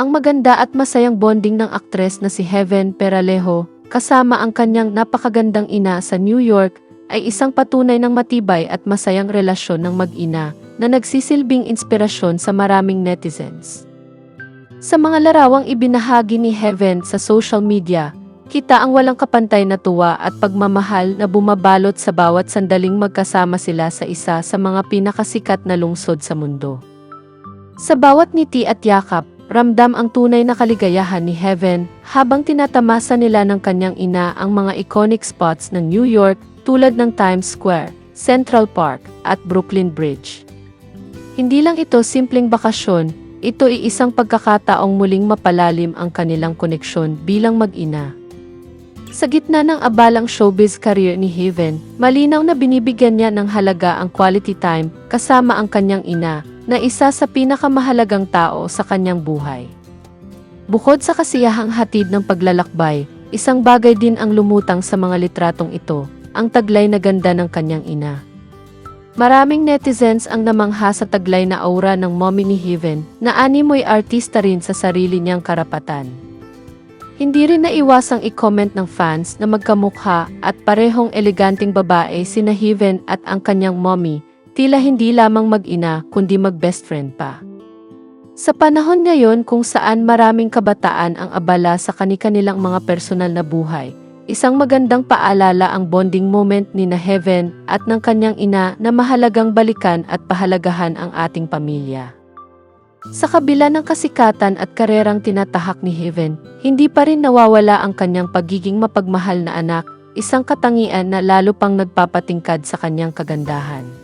Ang maganda at masayang bonding ng aktres na si Heaven Peralejo kasama ang kanyang napakagandang ina sa New York ay isang patunay ng matibay at masayang relasyon ng mag-ina na nagsisilbing inspirasyon sa maraming netizens. Sa mga larawang ibinahagi ni Heaven sa social media, kita ang walang kapantay na tuwa at pagmamahal na bumabalot sa bawat sandaling magkasama sila sa isa sa mga pinakasikat na lungsod sa mundo. Sa bawat ngiti at yakap, ramdam ang tunay na kaligayahan ni Heaven habang tinatamasa nila ng kanyang ina ang mga iconic spots ng New York tulad ng Times Square, Central Park, at Brooklyn Bridge. Hindi lang ito simpleng bakasyon, ito ay isang pagkakataong muling mapalalim ang kanilang koneksyon bilang mag-ina. Sa gitna ng abalang showbiz career ni Heaven, malinaw na binibigyan niya ng halaga ang quality time kasama ang kanyang ina, na isa sa pinakamahalagang tao sa kanyang buhay. Bukod sa kasiyahang hatid ng paglalakbay, isang bagay din ang lumutang sa mga litratong ito, ang taglay na ganda ng kanyang ina. Maraming netizens ang namangha sa taglay na aura ng mommy ni Heaven na animoy artista rin sa sarili niyang karapatan. Hindi rin naiwasang i-comment ng fans na magkamukha at parehong eleganteng babae sina Heaven at ang kanyang mommy, tila hindi lamang mag-ina kundi mag-best friend pa. Sa panahon ngayon kung saan maraming kabataan ang abala sa kani-kanilang mga personal na buhay, isang magandang paalala ang bonding moment ni na Heaven at ng kanyang ina na mahalagang balikan at pahalagahan ang ating pamilya. Sa kabila ng kasikatan at karerang tinatahak ni Heaven, hindi pa rin nawawala ang kanyang pagiging mapagmahal na anak, isang katangian na lalo pang nagpapatingkad sa kanyang kagandahan.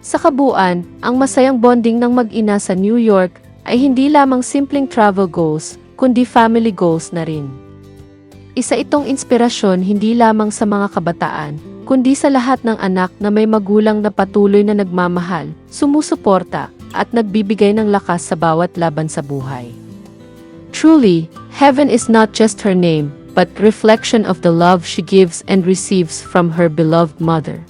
Sa kabuuan, ang masayang bonding ng mag-ina sa New York ay hindi lamang simpleng travel goals, kundi family goals na rin. Isa itong inspirasyon hindi lamang sa mga kabataan, kundi sa lahat ng anak na may magulang na patuloy na nagmamahal, sumusuporta, at nagbibigay ng lakas sa bawat laban sa buhay. Truly, heaven is not just her name, but reflection of the love she gives and receives from her beloved mother.